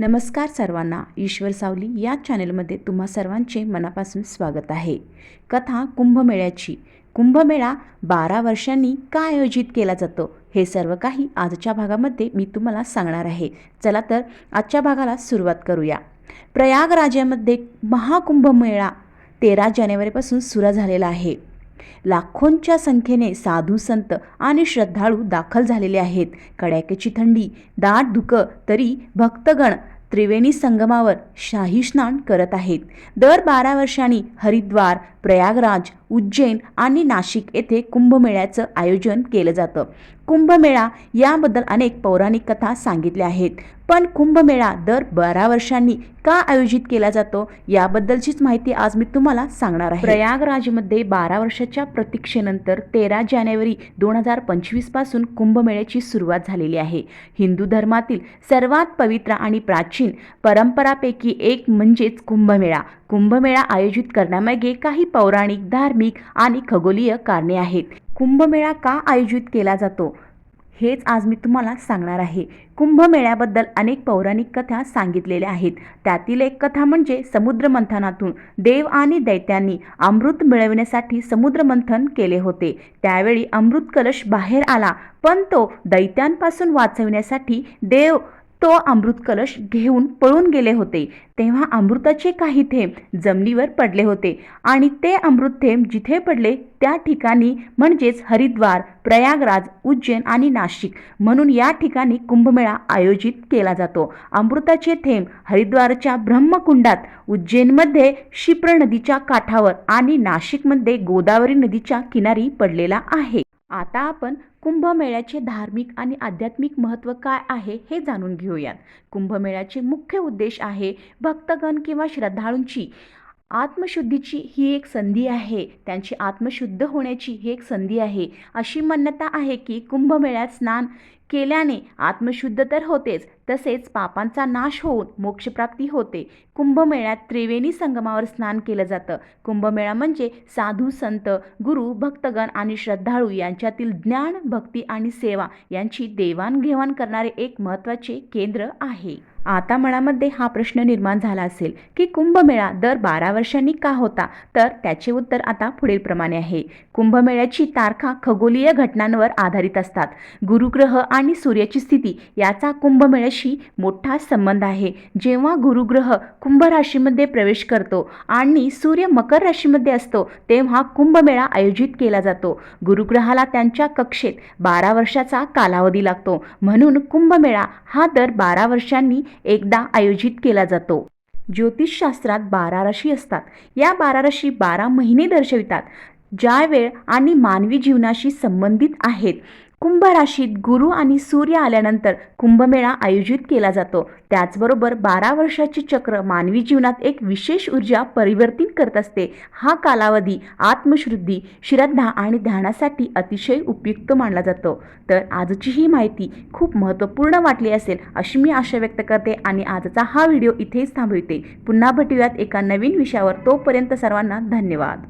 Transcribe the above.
नमस्कार सर्वांना ईश्वर सावली या चॅनलमध्ये तुम्हा सर्वांचे मनापासून स्वागत आहे. कथा कुंभमेळ्याची. कुंभमेळा बारा वर्षांनी का आयोजित केला जातो हे सर्व काही आजच्या भागामध्ये मी तुम्हाला सांगणार आहे. चला तर आजच्या भागाला सुरुवात करूया. प्रयागराजामध्ये महाकुंभमेळा तेरा जानेवारीपासून सुरू झालेला आहे. लाखोंच्या संख्येने साधू संत आणि श्रद्धाळू दाखल झालेले आहेत. कड्याक्याची थंडी दाट धुकं तरी भक्तगण त्रिवेणी संगमावर शाही स्नान करत आहेत. दर बारा वर्षांनी हरिद्वार प्रयागराज उज्जैन आणि नाशिक येथे कुंभमेळ्याचं आयोजन केलं जातं. कुंभमेळा याबद्दल अनेक पौराणिक कथा सांगितल्या आहेत. पण कुंभमेळा दर बारा वर्षांनी का आयोजित केला जातो याबद्दलचीच माहिती आज मी तुम्हाला सांगणार आहे. प्रयागराजमध्ये बारा वर्षाच्या प्रतीक्षेनंतर तेरा जानेवारी दोन हजार पंचवीसपासून कुंभमेळ्याची सुरुवात झालेली आहे. हिंदू धर्मातील सर्वात पवित्र आणि प्राचीन परंपरापैकी एक म्हणजेच कुंभमेळा. कुंभमेळा आयोजित करण्यामागे काही पौराणिक धार्मिक आणि खगोलीय कारणे आहेत. कुंभमेळा का आयोजित केला जातो? हेच आज मी तुम्हाला सांगणार आहे. कुंभमेळ्याबद्दल अनेक पौराणिक कथा सांगितलेल्या आहेत. त्यातील एक कथा म्हणजे समुद्रमंथनातून देव आणि दैत्यांनी अमृत मिळविण्यासाठी समुद्रमंथन केले होते. त्यावेळी अमृत कलश बाहेर आला पण तो दैत्यांपासून वाचविण्यासाठी देव तो अमृत कलश घेऊन पळून गेले होते. तेव्हा अमृताचे काही थेंब जमिनीवर पडले होते आणि ते अमृत थेंब जिथे पडले त्या ठिकाणी म्हणजेच हरिद्वार प्रयागराज उज्जैन आणि नाशिक म्हणून या ठिकाणी कुंभमेळा आयोजित केला जातो. अमृताचे थेंब हरिद्वारच्या ब्रह्मकुंडात उज्जैनमध्ये शिप्र नदीच्या काठावर आणि नाशिकमध्ये गोदावरी नदीच्या किनारी पडलेला आहे. आता आपण कुंभमेळ्याचे धार्मिक आणि आध्यात्मिक महत्त्व काय आहे हे जाणून घेऊयात. कुंभमेळ्याचे मुख्य उद्देश आहे भक्तगण किंवा श्रद्धाळूंची आत्मशुद्धीची ही एक संधी आहे. त्यांची आत्मशुद्ध होण्याची ही एक संधी आहे. अशी मान्यता आहे की कुंभमेळ्यात स्नान केल्याने आत्मशुद्ध तर होतेच तसेच पापांचा नाश होऊन मोक्षप्राप्ती होते. कुंभमेळ्यात त्रिवेणी संगमावर स्नान केलं जातं. कुंभमेळा म्हणजे साधू संत गुरु भक्तगण आणि श्रद्धाळू यांच्यातील ज्ञान भक्ती आणि सेवा यांची देवाणघेवाण करणारे एक महत्त्वाचे केंद्र आहे. आता मनामध्ये हा प्रश्न निर्माण झाला असेल की कुंभमेळा दर बारा वर्षांनी का होता? तर त्याचे उत्तर आता पुढीलप्रमाणे आहे. कुंभमेळ्याची तारखा खगोलीय घटनांवर आधारित असतात. गुरुग्रह आणि सूर्याची स्थिती याचा कुंभमेळ्याशी मोठा संबंध आहे. जेव्हा गुरुग्रह कुंभ राशीमध्ये प्रवेश करतो आणि सूर्य मकर राशीमध्ये असतो तेव्हा कुंभमेळा आयोजित केला जातो. गुरुग्रहाला त्यांच्या कक्षेत बारा वर्षाचा कालावधी लागतो. म्हणून कुंभमेळा हा दर बारा वर्षांनी एकदा आयोजित केला जातो. ज्योतिषशास्त्रात बारा राशी असतात. या बारा राशी बारा महिने दर्शवितात ज्या वेळ आणि मानवी जीवनाशी संबंधित आहेत. कुंभ राशीत गुरु आणि सूर्य आल्यानंतर कुंभमेळा आयोजित केला जातो. त्याचबरोबर बारा वर्षाचे चक्र मानवी जीवनात एक विशेष ऊर्जा परिवर्तित करत असते. हा कालावधी आत्मशुद्धी श्रद्धा आणि ध्यानासाठी अतिशय उपयुक्त मानला जातो. तर आजची ही माहिती खूप महत्त्वपूर्ण वाटली असेल अशी मी आशा व्यक्त करते आणि आजचा हा व्हिडिओ इथेच थांबविते. पुन्हा भेटूयात एका नवीन विषयावर. तोपर्यंत सर्वांना धन्यवाद.